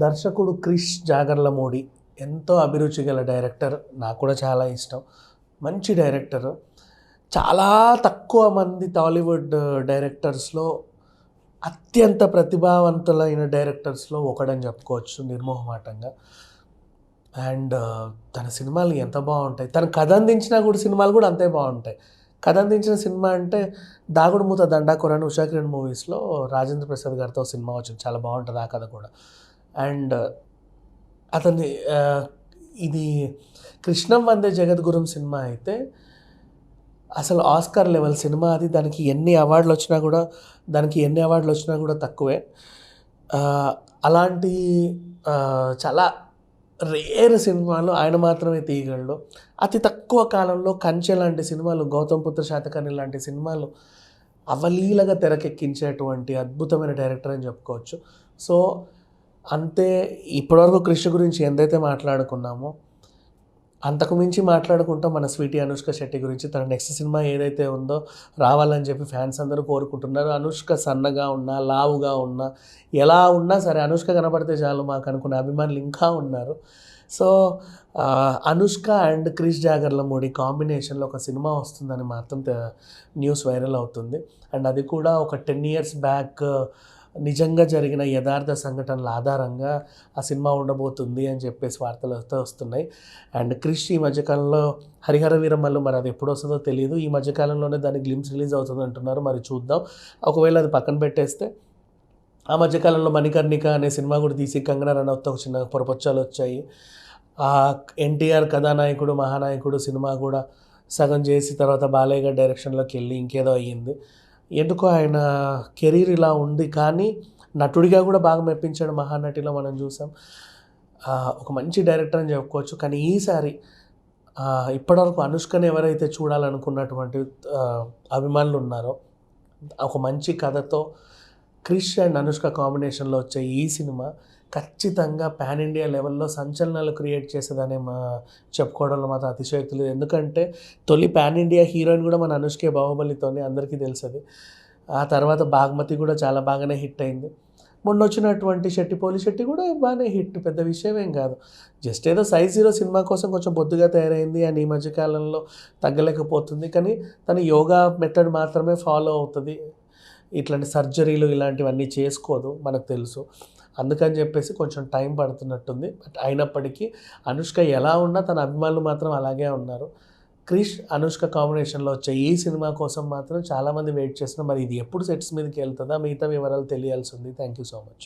దర్శకుడు క్రిష్ జాగర్లమూడి ఎంతో అభిరుచి గల డైరెక్టర్. నాకు కూడా చాలా ఇష్టం. మంచి డైరెక్టర్. చాలా తక్కువ మంది టాలీవుడ్ డైరెక్టర్స్లో అత్యంత ప్రతిభావంతులైన డైరెక్టర్స్లో ఒకడని చెప్పుకోవచ్చు నిర్మోహమాటంగా. అండ్ తన సినిమాలు ఎంత బాగుంటాయి. తన కథ అందించిన కూడా సినిమాలు కూడా అంతే బాగుంటాయి. కథ అందించిన సినిమా అంటే దాగుడు మూత దండాకుర అని ఉషా మూవీస్లో రాజేంద్ర ప్రసాద్ గారితో సినిమా వచ్చింది. చాలా బాగుంటుంది ఆ కథ కూడా. అండ్ అతని ఇది కృష్ణం వందే జగద్గురం సినిమా అయితే అసలు ఆస్కార్ లెవెల్ సినిమా అది. దానికి ఎన్ని అవార్డులు వచ్చినా కూడా దానికి ఎన్ని అవార్డులు వచ్చినా కూడా తక్కువే. అలాంటి చాలా రేర్ సినిమాలు ఆయన మాత్రమే తీయగలడు. అతి తక్కువ కాలంలో కంచె లాంటి సినిమాలు గౌతమ్ పుత్ర శాతకర్ణి లాంటి సినిమాలు అవలీలగా తెరకెక్కించేటువంటి అద్భుతమైన డైరెక్టర్ అని చెప్పుకోవచ్చు. సో అంతే ఇప్పటివరకు కృష్ణ గురించి ఎంతైతే మాట్లాడుకున్నామో అంతకు మించి మాట్లాడుకుంటా మన స్వీటీ అనుష్క శెట్టి గురించి తన నెక్స్ట్ సినిమా ఏదైతే ఉందో రావాలని చెప్పి ఫ్యాన్స్ అందరూ కోరుకుంటున్నారు. అనుష్క సన్నగా ఉన్నా లావుగా ఉన్నా ఎలా ఉన్నా సరే అనుష్క కనపడితే చాలు మాకు అనుకున్న అభిమానులు ఇంకా ఉన్నారు. So Anushka and Krish Jagarlamudi కాంబినేషన్లో ఒక సినిమా వస్తుందని మాత్రం న్యూస్ వైరల్ అవుతుంది. అండ్ అది కూడా ఒక టెన్ ఇయర్స్ బ్యాక్ నిజంగా జరిగిన యథార్థ సంఘటనల ఆధారంగా ఆ సినిమా ఉండబోతుంది అని చెప్పేసి వార్తలు వస్తూ వస్తున్నాయి. అండ్ క్రిష్ ఈ మధ్యకాలంలో హరిహర వీరమల్లు మరి అది ఎప్పుడు వస్తుందో తెలియదు ఈ మధ్యకాలంలోనే దాని గ్లిమ్స్ రిలీజ్ అవుతుంది అంటున్నారు. మరి చూద్దాం. ఒకవేళ అది పక్కన పెట్టేస్తే ఆ మధ్యకాలంలో మణికర్ణిక అనే సినిమా కూడా తీసి కంగనా రనౌత్తో ఒక చిన్న పొరపచ్చాలు వచ్చాయి. ఆ ఎన్టీఆర్ కథానాయకుడు మహానాయకుడు సినిమా కూడా సగం చేసి తర్వాత బాలయ్య గారి డైరెక్షన్లోకి వెళ్ళి ఇంకేదో అయ్యింది. ఎందుకో ఆయన కెరీర్ ఇలా ఉంది కానీ నటుడిగా కూడా బాగా మెప్పించాడు మహానటిలో మనం చూసాం. ఒక మంచి డైరెక్టర్ అని చెప్పుకోవచ్చు. కానీ ఈసారి ఇప్పటివరకు అనుష్కని ఎవరైతే చూడాలనుకున్నటువంటి అభిమానులు ఉన్నారో ఒక మంచి కథతో క్రిష్ అండ్ అనుష్క కాంబినేషన్లో వచ్చే ఈ సినిమా ఖచ్చితంగా పాన్ ఇండియా లెవెల్లో సంచలనాలు క్రియేట్ చేసేదనే మా చెప్పుకోవడంలో మాత్రం అతిశయోక్తి లేదు. ఎందుకంటే తొలి పాన్ ఇండియా హీరోయిన్ కూడా మన అనుష్కే బాహుబలితోనే అందరికీ తెలుసది. ఆ తర్వాత బాగ్మతి కూడా చాలా బాగానే హిట్ అయింది. మొన్న వచ్చినటువంటి శెట్టి పోలి శెట్టి కూడా బాగానే హిట్ పెద్ద విషయం ఏం కాదు. జస్ట్ ఏదో సైజ్ జీరో సినిమా కోసం కొంచెం బొద్దుగా తయారైంది అని ఈ మధ్యకాలంలో తగ్గలేకపోతుంది. కానీ తన యోగా మెథడ్ మాత్రమే ఫాలో అవుతుంది. ఇట్లాంటి సర్జరీలు ఇలాంటివన్నీ చేసుకోదు మనకు తెలుసు. అందుకని చెప్పేసి కొంచెం టైం పడుతున్నట్టుంది. బట్ అయినప్పటికీ అనుష్క ఎలా ఉన్నా తన అభిమానులు మాత్రం అలాగే ఉన్నారు. క్రిష్ అనుష్క కాంబినేషన్లో వచ్చే ఈ సినిమా కోసం మాత్రం చాలామంది వెయిట్ చేస్తున్నారు. మరి ఇది ఎప్పుడు సెట్స్ మీదకి వెళ్తుందా? మిగతా వివరాలు తెలియాల్సి ఉంది. Thank you so much.